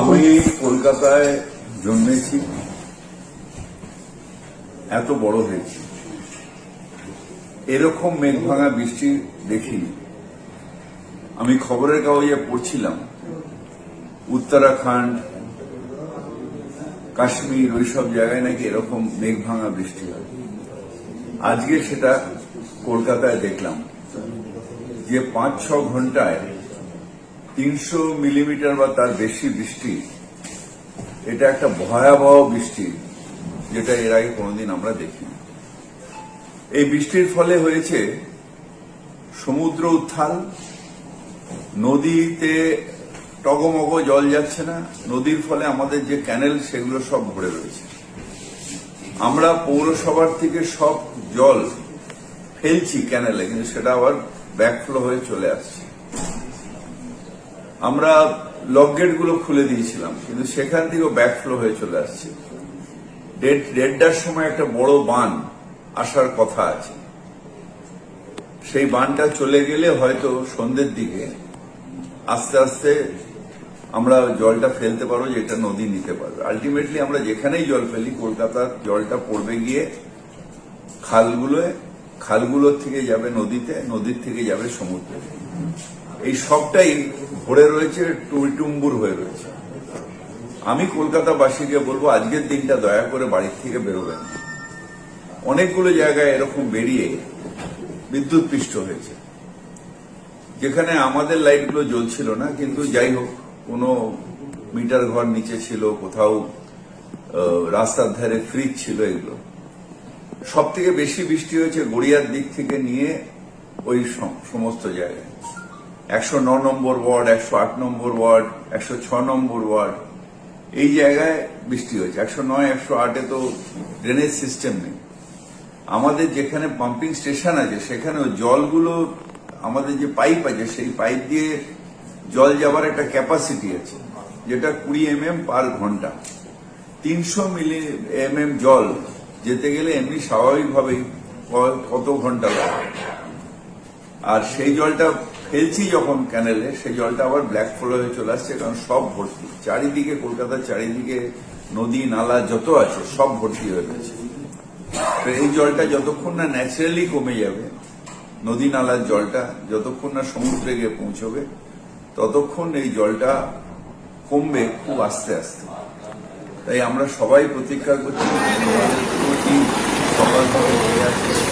আমি কলকাতায় জন্মেছি, এত বড় হয়েছি। এরকম মেঘ ভাঙা বৃষ্টি দেখিনি। আমি খবরের কাগজে পড়ছিলাম, উত্তরাখণ্ড, কাশ্মীর, ওইসব জায়গায় নাকি এরকম মেঘ ভাঙা বৃষ্টি হয়। আজকে সেটা কলকাতায় দেখলাম। যে পাঁচ ছ ঘন্টায় তিনশো মিলিমিটার বা তার বেশি বৃষ্টি, এটা একটা ভয়াবহ বৃষ্টি, যেটা এর আগে কোনোদিন আমরা দেখিনি। এই বৃষ্টির ফলে হয়েছে সমুদ্র উত্থাল নদীতে টগমগ জল যাচ্ছে না, নদীর ফলে আমাদের যে ক্যানেল সেগুলো সব ভরে রয়েছে। আমরা পৌরসভার থেকে সব জল ফেলছি ক্যানেলে, কিন্তু সেটা আবার ব্যাকফ্লো হয়ে চলে আসছে। আমরা লক গেটগুলো খুলে দিয়েছিলাম, কিন্তু সেখান থেকেও ব্যাকফ্লো হয়ে চলে আসছে। দেড়- দেড়টার সময় একটা বড় বান আসার কথা আছে। সেই বানটা চলে গেলে হয়তো সন্ধ্যের দিকে আস্তে আস্তে আমরা জলটা ফেলতে পারব যেটা নদী নিতে পারবে। আলটিমেটলি আমরা যেখানেই জল ফেলি, কলকাতার জলটা পড়বে গিয়ে খালগুলোয়, খালগুলোর থেকে যাবে নদীতে, নদীর থেকে যাবে সমুদ্রে। এই সবটাই ভরে রয়েছে টুইটুম্বুর হয়ে রয়েছে। আমি কলকাতাবাসীকে বলব, আজকের দিনটা দয়া করে বাড়ির থেকে বেরোবেন অনেকগুলো জায়গায় এরকম বেরিয়ে বিদ্যুৎ পৃষ্ঠ হয়েছে। যেখানে আমাদের লাইটগুলো জ্বলছিল না, কিন্তু যাই হোক কোনো মিটার ঘর নিচে ছিল, কোথাও রাস্তার ধারে ফ্রিজ ছিল এগুলো। সব থেকে বেশি বৃষ্টি হয়েছে গড়িয়ার দিক থেকে নিয়ে ওই সমস্ত জায়গায়। একশো ন নম্বর ওয়ার্ড, একশো আট নম্বর ওয়ার্ড, একশো ছ নম্বর ওয়ার্ড, এই জায়গায় বৃষ্টি হয়েছে। একশো নয়, একশো আটে তো ড্রেনেজ সিস্টেম নেই। আমাদের যেখানে পাম্পিং স্টেশন আছে, সেখানেও জলগুলো, আমাদের যে পাইপ আছে, সেই পাইপ দিয়ে জল যাবার একটা ক্যাপাসিটি আছে, যেটা কুড়ি এম এম পার ঘণ্টা। তিনশো মিলি এম এম জল যেতে গেলে এমনি স্বাভাবিকভাবেই কত ঘণ্টা লাগে। আর সেই জলটা ফেলছি যখন ক্যানেলে সেই জলটা আবার ব্ল্যাক ফ্লো হয়ে চলে আসছে, কারণ সব ভর্তি। চারিদিকে কলকাতার চারিদিকে নদী, নালা যত আছে, সব ভর্তি হয়ে তো এই জলটা যতক্ষণ না ন্যাচারালি কমে যাবে, নদী, নালার জলটা যতক্ষণ না সমুদ্রে গিয়ে পৌঁছবে ততক্ষণ এই জলটা কমবে খুব আস্তে আস্তে তাই আমরা সবাই প্রতীক্ষা করছি সকাল থেকে